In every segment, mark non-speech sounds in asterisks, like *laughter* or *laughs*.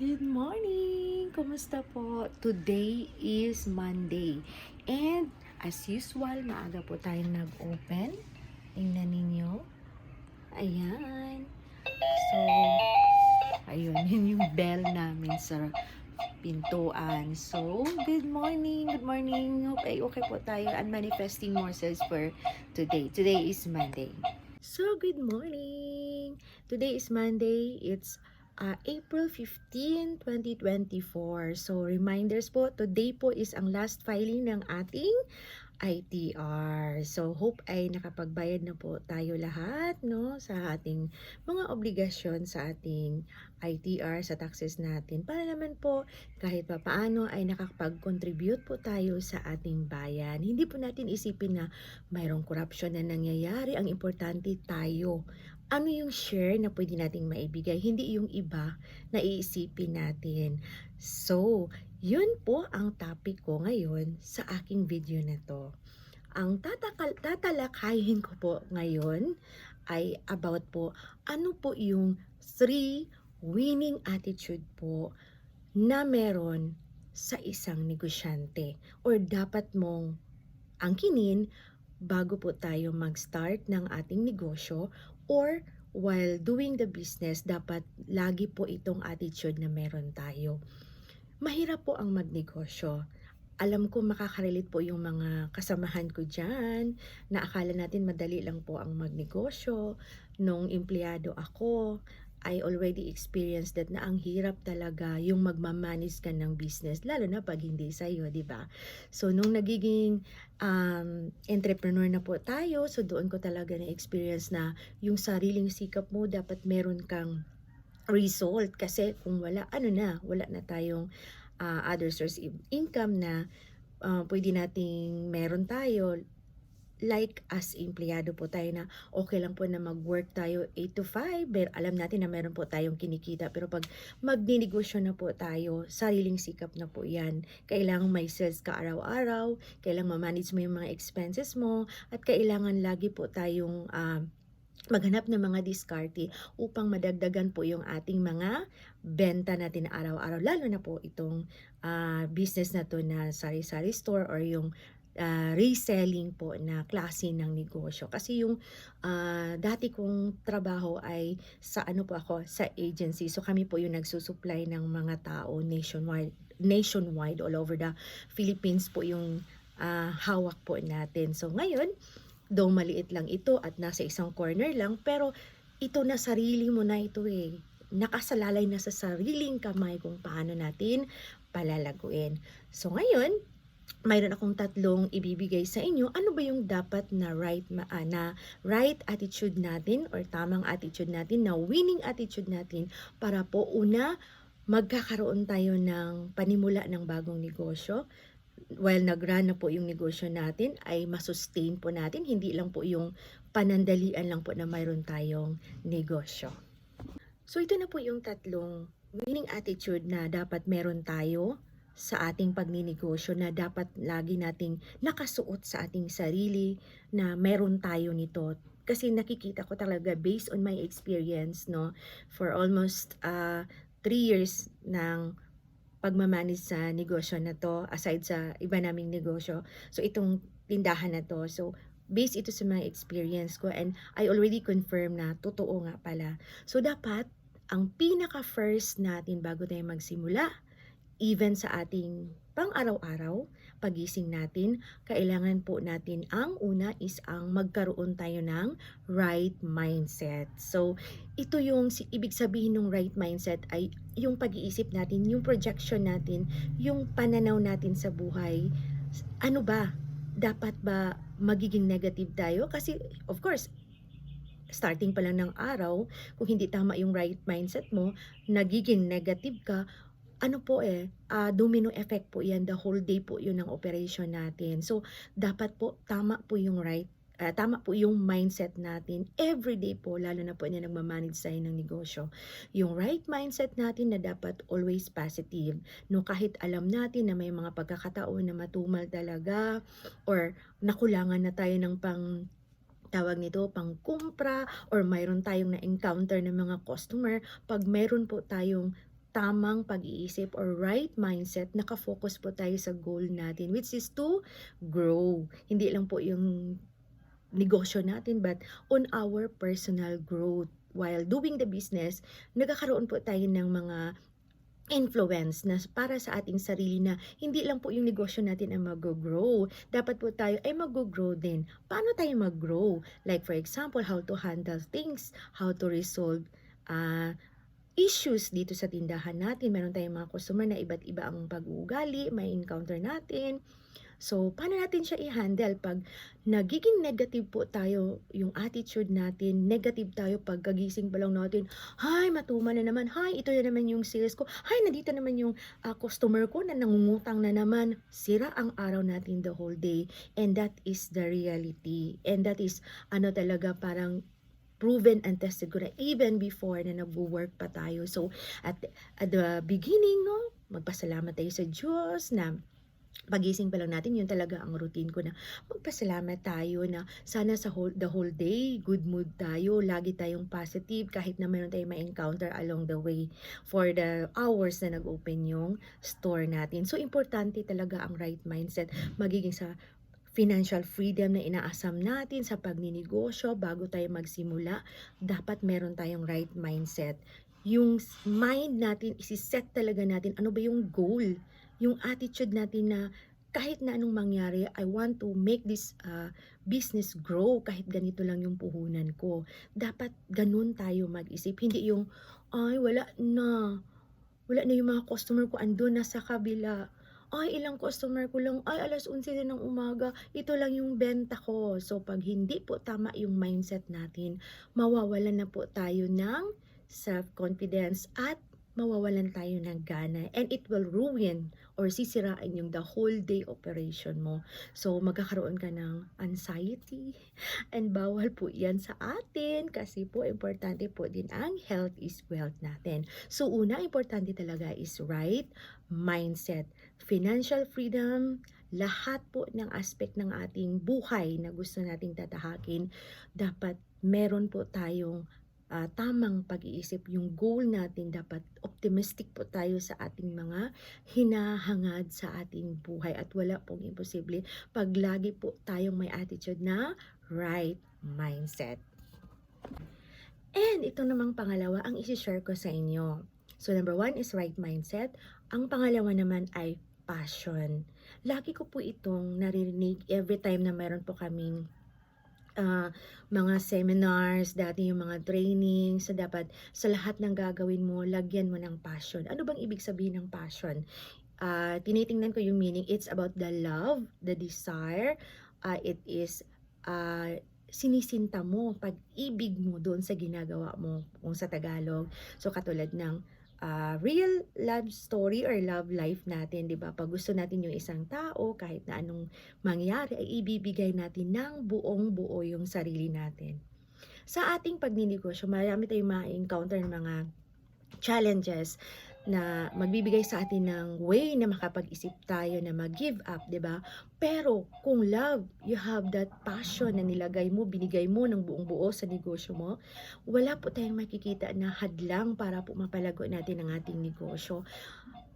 Good morning! Kumusta po? Today is Monday. And as usual, maaga po tayo nag-open. Tingnan ninyo. Ayan. So, ayun, *laughs* yun yung bell namin sa pintuan. So, good morning, good morning. Hope ay okay po tayo and manifesting more sales for today. Today is Monday. So, good morning. Today is Monday. It's uh, April 15, 2024. So, reminders po, today po is ang last filing ng ating ITR. So, hope ay nakapagbayad na po tayo lahat, no, sa ating mga obligasyon sa ating ITR, sa taxes natin. Para naman po, kahit pa paano ay nakapag-contribute po tayo sa ating bayan. Hindi po natin isipin na mayroong corruption na nangyayari. Ang importante tayo ano yung share na pwede nating maibigay, hindi yung iba na iisipin natin. So, yun po ang topic ko ngayon sa aking video na to. Ang tatakal, tatalakayin ko po ngayon ay about po ano po yung three winning attitude po na meron sa isang negosyante or dapat mong angkinin bago po tayo mag-start ng ating negosyo or while doing the business, dapat lagi po itong attitude na meron tayo. Mahirap po ang magnegosyo. Alam ko makakarelate po yung mga kasamahan ko dyan na akala natin madali lang po ang magnegosyo. Nung empleyado ako, I already experienced that na ang hirap talaga yung magmamanis ka ng business, lalo na pag hindi sa'yo, di ba? So, nung nagiging um, entrepreneur na po tayo, so doon ko talaga na-experience na yung sariling sikap mo, dapat meron kang result. Kasi kung wala, ano na, wala na tayong uh, other source of income na uh, pwede nating meron tayo like as empleyado po tayo na okay lang po na mag-work tayo 8 to 5, pero alam natin na meron po tayong kinikita. Pero pag magninegosyo na po tayo, sariling sikap na po yan. Kailangan may sales ka araw-araw, kailangan ma-manage mo yung mga expenses mo, at kailangan lagi po tayong uh, maghanap ng mga diskarte upang madagdagan po yung ating mga benta natin araw-araw. Lalo na po itong uh, business na to na sari-sari store or yung uh, reselling po na klase ng negosyo. Kasi yung uh, dati kong trabaho ay sa ano po ako, sa agency. So kami po yung nagsusupply ng mga tao nationwide, nationwide all over the Philippines po yung uh, hawak po natin. So ngayon, though maliit lang ito at nasa isang corner lang, pero ito na sarili mo na ito eh. Nakasalalay na sa sariling kamay kung paano natin palalaguin. So ngayon, mayroon akong tatlong ibibigay sa inyo. Ano ba yung dapat na right uh, na right attitude natin or tamang attitude natin, na winning attitude natin para po una magkakaroon tayo ng panimula ng bagong negosyo. While nag-run na po yung negosyo natin, ay masustain po natin. Hindi lang po yung panandalian lang po na mayroon tayong negosyo. So ito na po yung tatlong winning attitude na dapat meron tayo sa ating pagninegosyo na dapat lagi nating nakasuot sa ating sarili na meron tayo nito. Kasi nakikita ko talaga based on my experience no for almost uh, three years ng pagmamanage sa negosyo na to aside sa iba naming negosyo. So itong tindahan na to. So based ito sa mga experience ko and I already confirm na totoo nga pala. So dapat ang pinaka first natin bago tayo magsimula even sa ating pang-araw-araw, pagising natin, kailangan po natin ang una is ang magkaroon tayo ng right mindset. So, ito yung ibig sabihin ng right mindset ay yung pag-iisip natin, yung projection natin, yung pananaw natin sa buhay. Ano ba? Dapat ba magiging negative tayo? Kasi, of course, starting pa lang ng araw, kung hindi tama yung right mindset mo, nagiging negative ka, ano po eh, uh, domino effect po yan, the whole day po yun ang operation natin. So, dapat po, tama po yung right uh, tama po yung mindset natin every day po, lalo na po na nagmamanage tayo ng negosyo. Yung right mindset natin na dapat always positive. No, kahit alam natin na may mga pagkakataon na matumal talaga or nakulangan na tayo ng pang tawag nito pang kumpra or mayroon tayong na-encounter ng mga customer, pag mayroon po tayong tamang pag-iisip or right mindset, nakafocus po tayo sa goal natin which is to grow. Hindi lang po yung negosyo natin but on our personal growth. While doing the business, nagkakaroon po tayo ng mga influence na para sa ating sarili na hindi lang po yung negosyo natin ang mag-grow. Dapat po tayo ay mag-grow din. Paano tayo mag-grow? Like for example, how to handle things, how to resolve ah, issues dito sa tindahan natin. Meron tayong mga customer na iba't iba ang pag-uugali, may encounter natin. So, paano natin siya i-handle pag nagiging negative po tayo, yung attitude natin, negative tayo pag kagising pa lang natin, Hay, matuman na naman. Hay, ito na naman yung sales ko. Hay, nandito naman yung ah, customer ko na nangungutang na naman. Sira ang araw natin the whole day. And that is the reality. And that is, ano talaga, parang proven and tested ko na even before na nag-work pa tayo. So, at, at the beginning, no, magpasalamat tayo sa Diyos na pagising pa lang natin, yun talaga ang routine ko na magpasalamat tayo na sana sa whole, the whole day, good mood tayo, lagi tayong positive kahit na meron tayong ma-encounter along the way for the hours na nag-open yung store natin. So, importante talaga ang right mindset magiging sa financial freedom na inaasam natin sa pagninegosyo bago tayo magsimula, dapat meron tayong right mindset. Yung mind natin, isi-set talaga natin ano ba yung goal yung attitude natin na kahit na anong mangyari, I want to make this uh, business grow kahit ganito lang yung puhunan ko. Dapat ganun tayo mag-isip. Hindi yung, ay, wala na. Wala na yung mga customer ko andun na sa kabila. Ay, ilang customer ko lang. Ay, alas 11 na ng umaga. Ito lang yung benta ko. So, pag hindi po tama yung mindset natin, mawawalan na po tayo ng self-confidence at mawawalan tayo ng gana and it will ruin or sisirain yung the whole day operation mo. So, magkakaroon ka ng anxiety *laughs* and bawal po yan sa atin kasi po importante po din ang health is wealth natin. So, una, importante talaga is right mindset. Financial freedom, lahat po ng aspect ng ating buhay na gusto nating tatahakin, dapat meron po tayong ah, tamang pag-iisip, yung goal natin dapat optimistic po tayo sa ating mga hinahangad sa ating buhay at wala pong imposible pag lagi po tayong may attitude na right mindset. And ito namang pangalawa ang isi-share ko sa inyo. So number one is right mindset. Ang pangalawa naman ay passion. Lagi ko po itong naririnig every time na meron po kaming ah, mga seminars, dati yung mga trainings, na dapat sa lahat ng gagawin mo, lagyan mo ng passion. Ano bang ibig sabihin ng passion? Ah, tinitingnan ko yung meaning. It's about the love, the desire. ah, it is ah, sinisinta mo, pag-ibig mo doon sa ginagawa mo kung sa Tagalog. So katulad ng ah, real love story or love life natin, 'di ba? Pag gusto natin yung isang tao, kahit na anong mangyari, ay ibibigay natin ng buong buo yung sarili natin. Sa ating pagninegosyo, marami tayong ma-encounter ng mga challenges na magbibigay sa atin ng way na makapag-isip tayo na mag-give up, 'di ba? Pero kung love, you have that passion na nilagay mo, binigay mo ng buong buo sa negosyo mo, wala po tayong makikita na hadlang para po mapalago natin ang ating negosyo.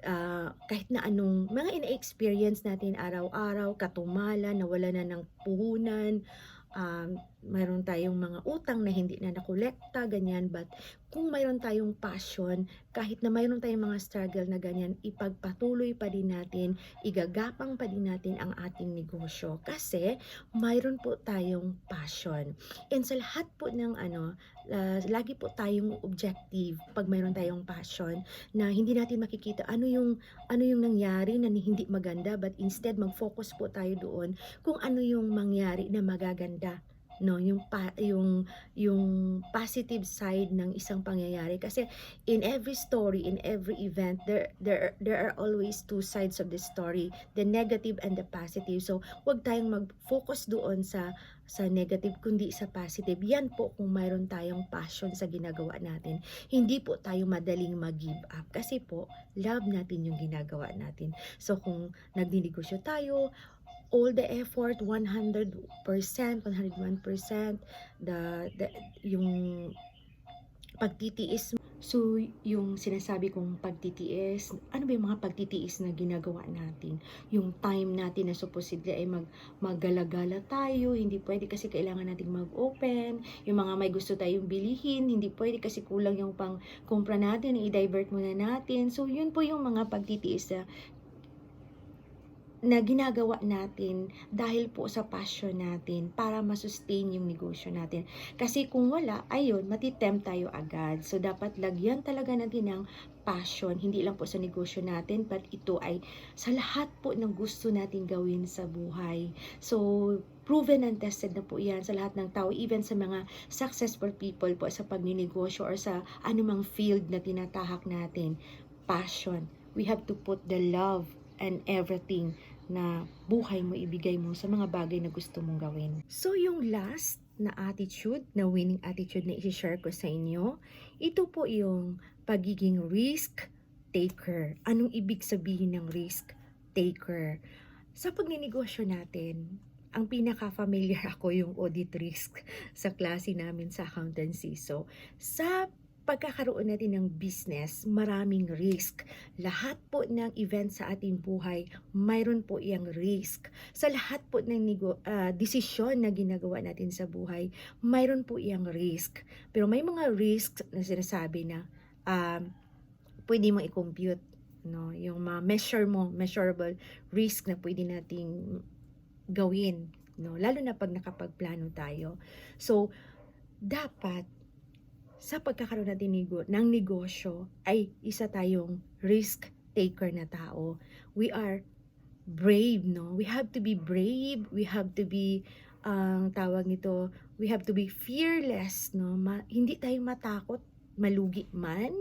Ah, kahit na anong mga ina-experience natin araw-araw, katumala, nawala na ng puhunan, um, mayroon tayong mga utang na hindi na nakolekta, ganyan. But kung mayroon tayong passion, kahit na mayroon tayong mga struggle na ganyan, ipagpatuloy pa din natin, igagapang pa din natin ang ating negosyo. Kasi mayroon po tayong passion. And sa lahat po ng ano, ah, lagi po tayong objective pag mayroon tayong passion na hindi natin makikita ano yung ano yung nangyari na hindi maganda but instead mag-focus po tayo doon kung ano yung mangyari na magaganda no yung pa, yung yung positive side ng isang pangyayari. Kasi in every story in every event there there there are always two sides of the story the negative and the positive. So wag tayong mag-focus doon sa sa negative kundi sa positive. Yan po kung mayroon tayong passion sa ginagawa natin. Hindi po tayo madaling mag-give up. Kasi po love natin yung ginagawa natin. So kung nagninegosyo tayo all the effort 100%, 101%, the, the yung pagtitiis. So, yung sinasabi kong pagtitiis, ano ba yung mga pagtitiis na ginagawa natin? Yung time natin na supposedly ay mag, maggalagala tayo, hindi pwede kasi kailangan nating mag-open. Yung mga may gusto tayong bilihin, hindi pwede kasi kulang yung pang kumpra natin, i-divert muna natin. So, yun po yung mga pagtitiis na na ginagawa natin dahil po sa passion natin para masustain yung negosyo natin. Kasi kung wala, ayun, matitempt tayo agad. So, dapat lagyan talaga natin ng passion, hindi lang po sa negosyo natin, but ito ay sa lahat po ng gusto natin gawin sa buhay. So, proven and tested na po yan sa lahat ng tao, even sa mga successful people po sa pagninegosyo or sa anumang field na tinatahak natin. Passion. We have to put the love and everything na buhay mo ibigay mo sa mga bagay na gusto mong gawin. So yung last na attitude, na winning attitude na i-share ko sa inyo, ito po yung pagiging risk taker. Anong ibig sabihin ng risk taker? Sa pagninegosyo natin, ang pinaka-familiar *laughs* ako yung audit risk sa klase namin sa accountancy. So, sa pagkakaroon natin ng business, maraming risk. Lahat po ng event sa ating buhay, mayroon po iyang risk. Sa lahat po ng ah, desisyon na ginagawa natin sa buhay, mayroon po iyang risk. Pero may mga risk na sinasabi na um, pwede mo i-compute. No? Yung ma-measure mo, measurable risk na pwede nating gawin. No? Lalo na pag nakapagplano tayo. So, dapat sa pagkakaroon natin ng negosyo ay isa tayong risk taker na tao. We are brave, no? We have to be brave. We have to be ang tawag nito, we have to be fearless, no? Ma- hindi tayo matakot malugi man.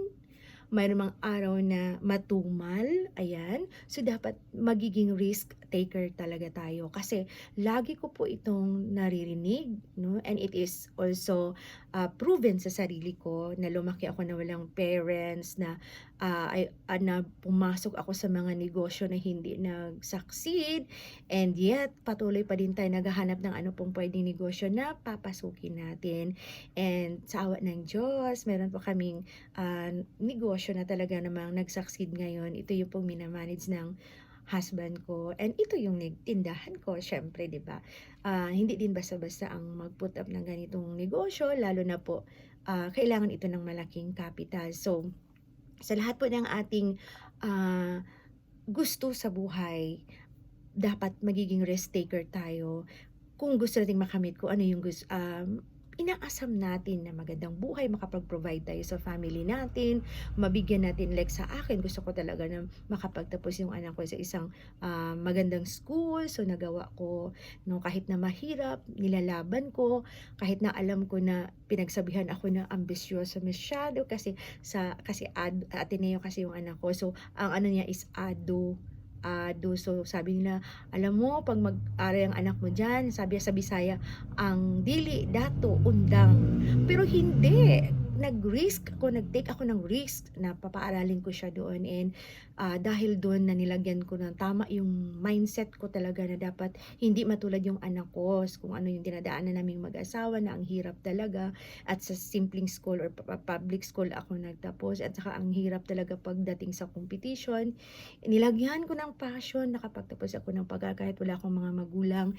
Mayroon mang araw na matumal, ayan. So, dapat magiging risk taker talaga tayo. Kasi, lagi ko po itong naririnig, no? And it is also uh, proven sa sarili ko na lumaki ako na walang parents, na, uh, ay, uh, na pumasok ako sa mga negosyo na hindi nag-succeed. And yet, patuloy pa din tayo naghahanap ng ano pong pwedeng negosyo na papasukin natin. And sa awa ng Diyos, meron po kaming uh, negosyo na talaga namang nag-succeed ngayon. Ito yung pong minamanage ng husband ko. And ito yung tindahan ko, syempre, di ba? Uh, hindi din basta-basta ang mag-put up ng ganitong negosyo, lalo na po, uh, kailangan ito ng malaking capital. So, sa lahat po ng ating uh, gusto sa buhay, dapat magiging risk taker tayo. Kung gusto nating makamit ko ano yung gusto, um, inaasam natin na magandang buhay, makapag-provide tayo sa family natin, mabigyan natin like sa akin, gusto ko talaga na makapagtapos yung anak ko sa isang uh, magandang school, so nagawa ko, no, kahit na mahirap, nilalaban ko, kahit na alam ko na pinagsabihan ako na ambisyoso masyado kasi sa kasi ad, Ateneo kasi yung anak ko. So ang ano niya is ado ado. So, sabi nila, alam mo, pag mag-aray ang anak mo dyan, sabi sa Bisaya, ang dili, dato, undang. Pero hindi nag-risk ako, nag-take ako ng risk na papaaralin ko siya doon. And uh, dahil doon na nilagyan ko ng tama yung mindset ko talaga na dapat hindi matulad yung anak ko. Kung ano yung dinadaanan naming mag-asawa na ang hirap talaga. At sa simpleng school or public school ako nagtapos. At saka ang hirap talaga pagdating sa competition. Nilagyan ko ng passion. Nakapagtapos ako ng pag kahit wala akong mga magulang.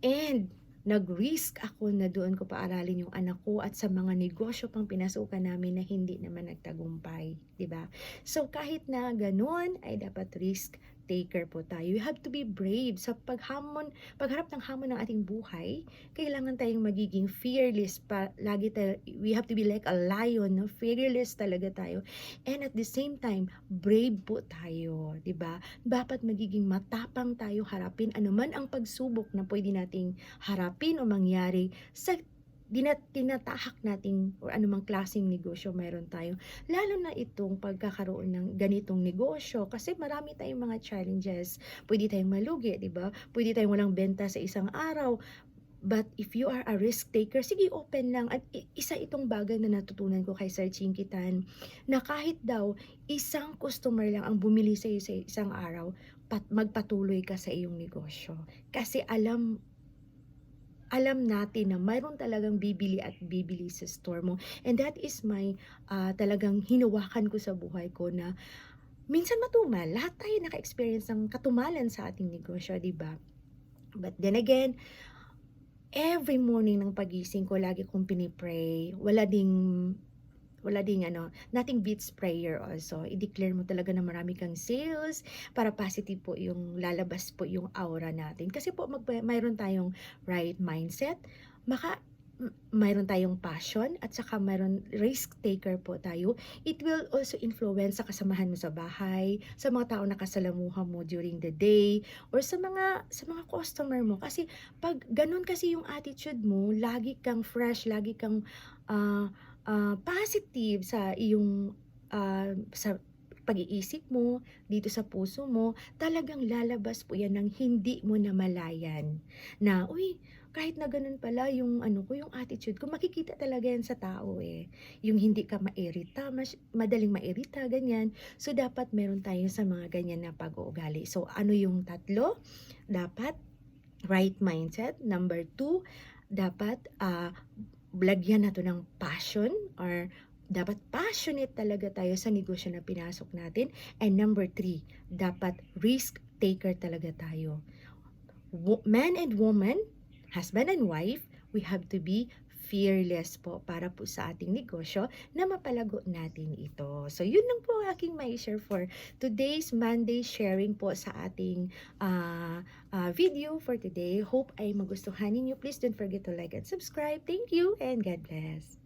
And nag-risk ako na doon ko paaralin yung anak ko at sa mga negosyo pang pinasukan namin na hindi naman nagtagumpay, 'di ba? So kahit na ganoon ay dapat risk taker po tayo. You have to be brave sa paghamon, pagharap ng hamon ng ating buhay. Kailangan tayong magiging fearless pa. Lagi tayo, we have to be like a lion, no? Fearless talaga tayo. And at the same time, brave po tayo, 'di ba? Dapat magiging matapang tayo harapin anuman ang pagsubok na pwede nating harapin o mangyari sa dinat tinatahak nating or anumang klaseng negosyo meron tayo. Lalo na itong pagkakaroon ng ganitong negosyo kasi marami tayong mga challenges. Pwede tayong malugi, 'di ba? Pwede tayong walang benta sa isang araw. But if you are a risk taker, sige open lang. At isa itong bagay na natutunan ko kay Sir Chinkitan na kahit daw isang customer lang ang bumili sa iyo sa isang araw, pat, magpatuloy ka sa iyong negosyo. Kasi alam alam natin na mayroon talagang bibili at bibili sa store mo. And that is my ah, talagang hinawakan ko sa buhay ko na minsan matumal. Lahat tayo naka-experience ng katumalan sa ating negosyo, di ba? But then again, every morning ng pagising ko, lagi kong pinipray. Wala ding wala ding ano, nothing beats prayer also. I-declare mo talaga na marami kang sales para positive po yung lalabas po yung aura natin. Kasi po mag, mayroon tayong right mindset, maka mayroon tayong passion at saka mayroon risk taker po tayo. It will also influence sa kasamahan mo sa bahay, sa mga tao na kasalamuha mo during the day, or sa mga sa mga customer mo. Kasi pag ganun kasi yung attitude mo, lagi kang fresh, lagi kang ah, ah, positive sa iyong ah, sa pag-iisip mo, dito sa puso mo, talagang lalabas po yan ng hindi mo namalayan. Na, uy, kahit na ganun pala yung ano ko, yung attitude ko, makikita talaga yan sa tao eh. Yung hindi ka mairita, mas, madaling mairita, ganyan. So, dapat meron tayo sa mga ganyan na pag-uugali. So, ano yung tatlo? Dapat right mindset. Number two, dapat ah, lagyan na to ng passion or dapat passionate talaga tayo sa negosyo na pinasok natin. And number three, dapat risk taker talaga tayo. Man and woman, husband and wife, we have to be fearless po para po sa ating negosyo na mapalago natin ito. So, yun lang po ang aking may share for today's Monday sharing po sa ating ah, ah, video for today. Hope ay magustuhan ninyo. Please don't forget to like and subscribe. Thank you and God bless.